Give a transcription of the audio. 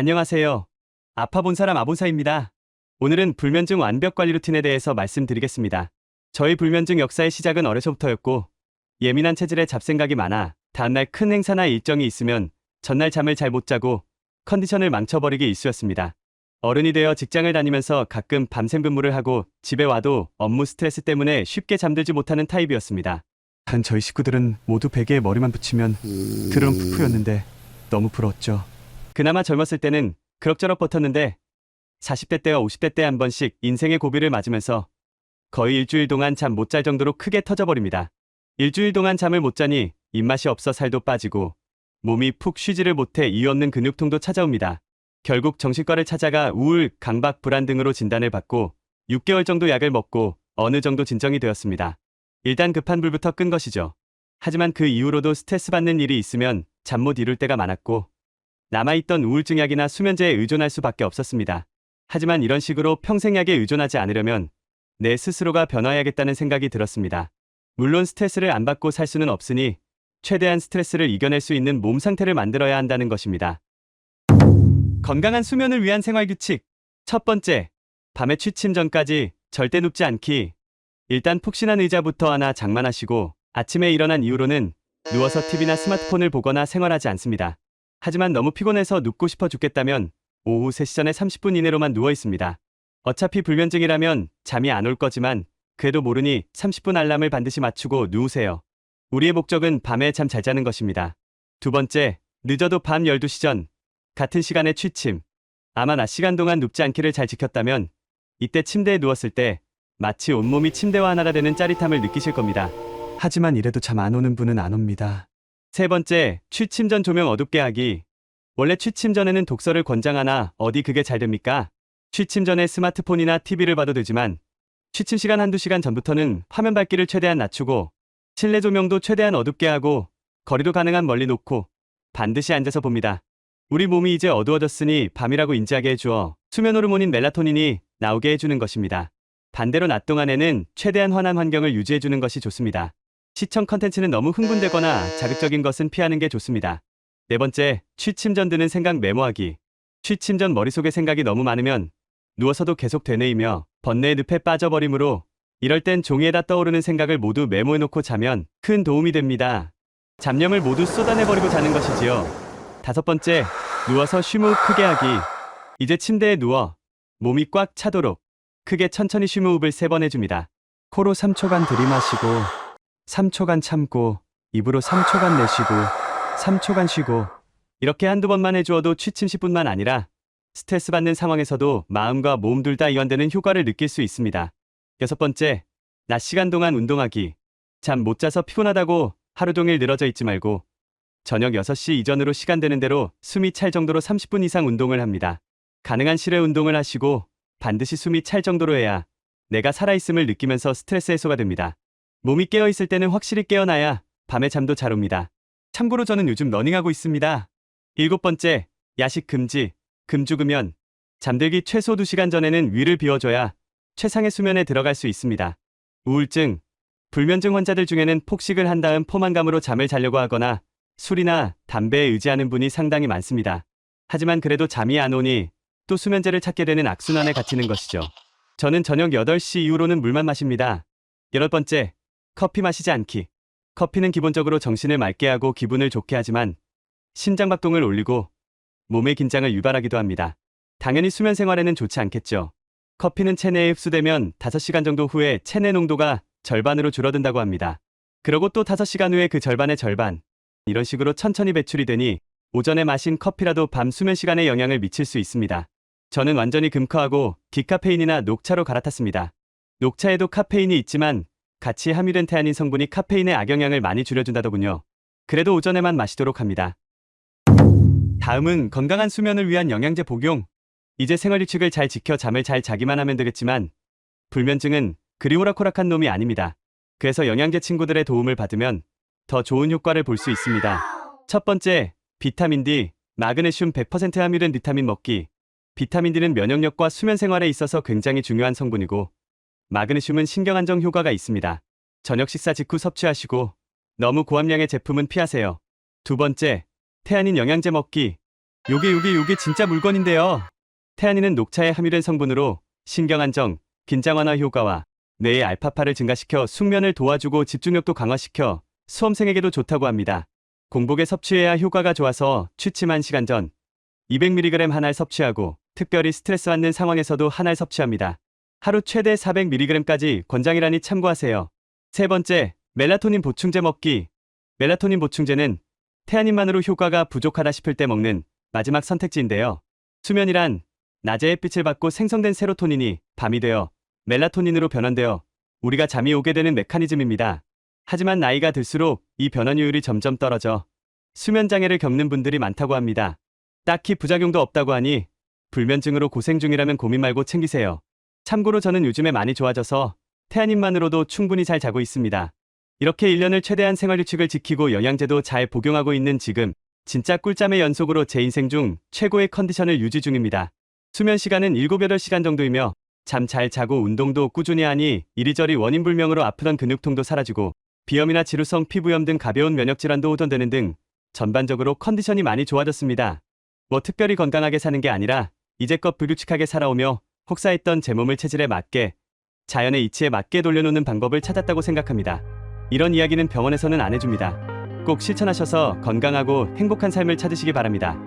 안녕하세요. 아파 본 사람 아본사입니다. 오늘은 불면증 완벽 관리 루틴에 대해서 말씀드리겠습니다. 저희 불면증 역사의 시작은 어려서부터였고 예민한 체질에 잡생각이 많아 다음날 큰 행사나 일정이 있으면 전날 잠을 잘 못 자고 컨디션을 망쳐버리기 일쑤였습니다. 어른이 되어 직장을 다니면서 가끔 밤샘 근무를 하고 집에 와도 업무 스트레스 때문에 쉽게 잠들지 못하는 타입이었습니다. 단 저희 식구들은 모두 베개에 머리만 붙이면 드럼 푸푸였는데 너무 부러웠죠. 그나마 젊었을 때는 그럭저럭 버텼는데 40대 때와 50대 때 한 번씩 인생의 고비를 맞으면서 거의 일주일 동안 잠 못 잘 정도로 크게 터져버립니다. 일주일 동안 잠을 못 자니 입맛이 없어 살도 빠지고 몸이 푹 쉬지를 못해 이유 없는 근육통도 찾아옵니다. 결국 정신과를 찾아가 우울, 강박, 불안 등으로 진단을 받고 6개월 정도 약을 먹고 어느 정도 진정이 되었습니다. 일단 급한 불부터 끈 것이죠. 하지만 그 이후로도 스트레스 받는 일이 있으면 잠 못 이룰 때가 많았고 남아있던 우울증 약이나 수면제에 의존할 수밖에 없었습니다. 하지만 이런 식으로 평생 약에 의존하지 않으려면 내 스스로가 변화해야겠다는 생각이 들었습니다. 물론 스트레스를 안 받고 살 수는 없으니 최대한 스트레스를 이겨낼 수 있는 몸 상태를 만들어야 한다는 것입니다. 건강한 수면을 위한 생활 규칙. 첫 번째, 밤에 취침 전까지 절대 눕지 않기. 일단 푹신한 의자부터 하나 장만하시고 아침에 일어난 이후로는 누워서 TV나 스마트폰을 보거나 생활하지 않습니다. 하지만 너무 피곤해서 눕고 싶어 죽겠다면 오후 3시 전에 30분 이내로만 누워 있습니다. 어차피 불면증이라면 잠이 안 올 거지만 그래도 모르니 30분 알람을 반드시 맞추고 누우세요. 우리의 목적은 밤에 잠 잘 자는 것입니다. 두 번째, 늦어도 밤 12시 전 같은 시간에 취침. 아마 낮 시간 동안 눕지 않기를 잘 지켰다면 이때 침대에 누웠을 때 마치 온몸이 침대와 하나가 되는 짜릿함을 느끼실 겁니다. 하지만 이래도 잠 안 오는 분은 안 옵니다. 세 번째, 취침 전 조명 어둡게 하기. 원래 취침 전에는 독서를 권장하나 어디 그게 잘 됩니까? 취침 전에 스마트폰이나 TV를 봐도 되지만 취침 시간 한두 시간 전부터는 화면 밝기를 최대한 낮추고 실내 조명도 최대한 어둡게 하고 거리도 가능한 멀리 놓고 반드시 앉아서 봅니다. 우리 몸이 이제 어두워졌으니 밤이라고 인지하게 해주어 수면 호르몬인 멜라토닌이 나오게 해주는 것입니다. 반대로 낮 동안에는 최대한 환한 환경을 유지해주는 것이 좋습니다. 시청 컨텐츠는 너무 흥분되거나 자극적인 것은 피하는 게 좋습니다. 네 번째, 취침 전 드는 생각 메모하기. 취침 전 머릿속에 생각이 너무 많으면 누워서도 계속 되뇌이며 번뇌의 늪에 빠져버리므로 이럴 땐 종이에다 떠오르는 생각을 모두 메모해놓고 자면 큰 도움이 됩니다. 잡념을 모두 쏟아내버리고 자는 것이지요. 다섯 번째, 누워서 쉼호흡 크게 하기. 이제 침대에 누워 몸이 꽉 차도록 크게 천천히 쉼호흡을 세 번 해줍니다. 코로 3초간 들이마시고 3초간 참고 입으로 3초간 내쉬고 3초간 쉬고 이렇게 한두 번만 해주어도 취침 10분만 아니라 스트레스 받는 상황에서도 마음과 몸 둘 다 이완되는 효과를 느낄 수 있습니다. 여섯 번째, 낮 시간 동안 운동하기. 잠 못 자서 피곤하다고 하루 종일 늘어져 있지 말고 저녁 6시 이전으로 시간 되는 대로 숨이 찰 정도로 30분 이상 운동을 합니다. 가능한 실외 운동을 하시고 반드시 숨이 찰 정도로 해야 내가 살아있음을 느끼면서 스트레스 해소가 됩니다. 몸이 깨어있을 때는 확실히 깨어나야 밤에 잠도 잘 옵니다. 참고로 저는 요즘 러닝하고 있습니다. 일곱 번째, 야식 금지. 금주금연. 잠들기 최소 2시간 전에는 위를 비워줘야 최상의 수면에 들어갈 수 있습니다. 우울증, 불면증 환자들 중에는 폭식을 한 다음 포만감으로 잠을 자려고 하거나 술이나 담배에 의지하는 분이 상당히 많습니다. 하지만 그래도 잠이 안 오니 또 수면제를 찾게 되는 악순환에 갇히는 것이죠. 저는 저녁 8시 이후로는 물만 마십니다. 여덟 번째, 커피 마시지 않기. 커피는 기본적으로 정신을 맑게 하고 기분을 좋게 하지만 심장박동을 올리고 몸의 긴장을 유발하기도 합니다. 당연히 수면 생활에는 좋지 않겠죠. 커피는 체내에 흡수되면 5시간 정도 후에 체내 농도가 절반으로 줄어든다고 합니다. 그러고 또 5시간 후에 그 절반의 절반. 이런 식으로 천천히 배출이 되니 오전에 마신 커피라도 밤 수면 시간에 영향을 미칠 수 있습니다. 저는 완전히 금커하고 디카페인이나 녹차로 갈아탔습니다. 녹차에도 카페인이 있지만 같이 함유된 태아닌 성분이 카페인의 악영향을 많이 줄여준다더군요. 그래도 오전에만 마시도록 합니다. 다음은 건강한 수면을 위한 영양제 복용. 이제 생활규칙을 잘 지켜 잠을 잘 자기만 하면 되겠지만 불면증은 그리 호락호락한 놈이 아닙니다. 그래서 영양제 친구들의 도움을 받으면 더 좋은 효과를 볼 수 있습니다. 첫 번째, 비타민 D, 마그네슘 100% 함유된 비타민 먹기. 비타민 D는 면역력과 수면 생활에 있어서 굉장히 중요한 성분이고 마그네슘은 신경 안정 효과가 있습니다. 저녁 식사 직후 섭취하시고 너무 고함량의 제품은 피하세요. 두 번째, 태아닌 영양제 먹기. 요게 요게 요게 진짜 물건인데요. 태아닌은 녹차의 함유된 성분으로 신경 안정, 긴장 완화 효과와 뇌의 알파파를 증가시켜 숙면을 도와주고 집중력도 강화시켜 수험생에게도 좋다고 합니다. 공복에 섭취해야 효과가 좋아서 취침한 시간 전 200mg 한 알 섭취하고 특별히 스트레스 받는 상황에서도 한 알 섭취합니다. 하루 최대 400mg까지 권장이라니 참고하세요. 세 번째, 멜라토닌 보충제 먹기. 멜라토닌 보충제는 태아닌만으로 효과가 부족하다 싶을 때 먹는 마지막 선택지인데요. 수면이란 낮에 햇빛을 받고 생성된 세로토닌이 밤이 되어 멜라토닌으로 변환되어 우리가 잠이 오게 되는 메커니즘입니다. 하지만 나이가 들수록 이 변환율이 점점 떨어져 수면 장애를 겪는 분들이 많다고 합니다. 딱히 부작용도 없다고 하니 불면증으로 고생 중이라면 고민 말고 챙기세요. 참고로 저는 요즘에 많이 좋아져서 태아닌만으로도 충분히 잘 자고 있습니다. 이렇게 1년을 최대한 생활규칙을 지키고 영양제도 잘 복용하고 있는 지금 진짜 꿀잠의 연속으로 제 인생 중 최고의 컨디션을 유지 중입니다. 수면 시간은 7, 8시간 정도이며 잠 잘 자고 운동도 꾸준히 하니 이리저리 원인 불명으로 아프던 근육통도 사라지고 비염이나 지루성 피부염 등 가벼운 면역 질환도 호전되는 등 전반적으로 컨디션이 많이 좋아졌습니다. 뭐 특별히 건강하게 사는 게 아니라 이제껏 불규칙하게 살아오며 혹사했던 제 몸을 체질에 맞게 자연의 이치에 맞게 돌려놓는 방법을 찾았다고 생각합니다. 이런 이야기는 병원에서는 안 해줍니다. 꼭 실천하셔서 건강하고 행복한 삶을 찾으시기 바랍니다.